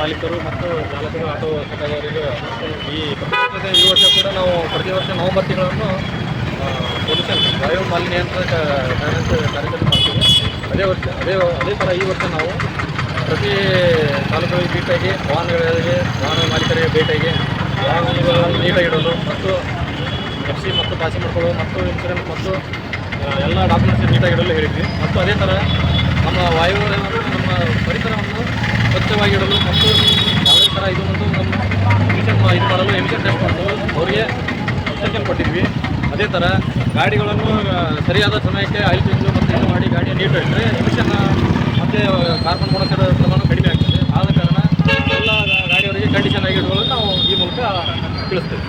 ಮಾಲೀಕರು ಮತ್ತು ಚಾಲಕರು ಆಟೋ ಸಂಘದವರಿಗೆ ಈ ಪ್ರತಿ ಈ ವರ್ಷ ಕೂಡ ನಾವು ಪ್ರತಿ ವರ್ಷ ನವೆಂಬರ್ ತಿಂಗಳನ್ನು ಪೊಲ್ಯೂಷನ್ ವಾಯು ಮಾಲಿನ್ಯ ನಿಯಂತ್ರಣ ಕಾರ್ಯಕ್ರಮ ಮಾಡ್ತೀವಿ. ಅದೇ ವರ್ಷ, ಅದೇ ಅದೇ ಥರ ಈ ವರ್ಷ ನಾವು ಪ್ರತಿ ತಾಲೂಕುಗಳಿಗೆ ಭೇಟಿಯಾಗಿ, ವಾಹನಗಳಿಗೆ, ವಾಹನ ಮಾಲೀಕರಿಗೆ ಭೇಟಿಯಾಗಿ, ವಾಹನಗಳನ್ನು ನೀಟಾಗಿಡೋದು ಮತ್ತು ಎಫ್ ಸಿ ಮತ್ತು ಪಾಸಿ ಮಾಡ್ಕೊಳ್ಳೋದು ಮತ್ತು ಇನ್ಶೂರೆನ್ಸ್ ಮತ್ತು ಎಲ್ಲ ಡಾಕ್ಯುಮೆಂಟ್ಸ್ ನೀಟಾಗಿಡಲು ಹೇಳಿದ್ವಿ. ಮತ್ತು ಅದೇ ಥರ ನಮ್ಮ ವಾಯುವ್ಯವನ್ನು ನಮ್ಮ ಮತ್ತು ಯಾವುದೇ ಥರ ಇದು ಒಂದು ನಮ್ಮ ಎಮಿಷನ್ ಇದು ಮಾಡಲು ಎಮಿಷನ್ ಟೆಸ್ಟ್ ಮಾಡಲು ಅವರಿಗೆ ಇನ್ಸ್ಟ್ರಕ್ಷನ್ ಕೊಟ್ಟಿದ್ವಿ ಅದೇ ಥರ ಗಾಡಿಗಳನ್ನು ಸರಿಯಾದ ಸಮಯಕ್ಕೆ ಆಯಿಲ್ ಚೇಂಜು ಮತ್ತು ಇದು ಮಾಡಿ ಗಾಡಿ ನೀಟು ಇಟ್ಟರೆ ಎಮಿಷನ್ ಮತ್ತು ಕಾರ್ಬನ್ ಮೊನಾಕ್ಸೈಡ್ ಪ್ರಮಾಣ ಕಡಿಮೆ ಆಗ್ತದೆ ಆದ ಕಾರಣ ಎಲ್ಲ ಗಾಡಿಯವರಿಗೆ ಕಂಡೀಷನ್ ಆಗಿ ಇಟ್ಕೊಳ್ಳೋದು ನಾವು ಈ ಮೂಲಕ ತಿಳಿಸ್ತೇವೆ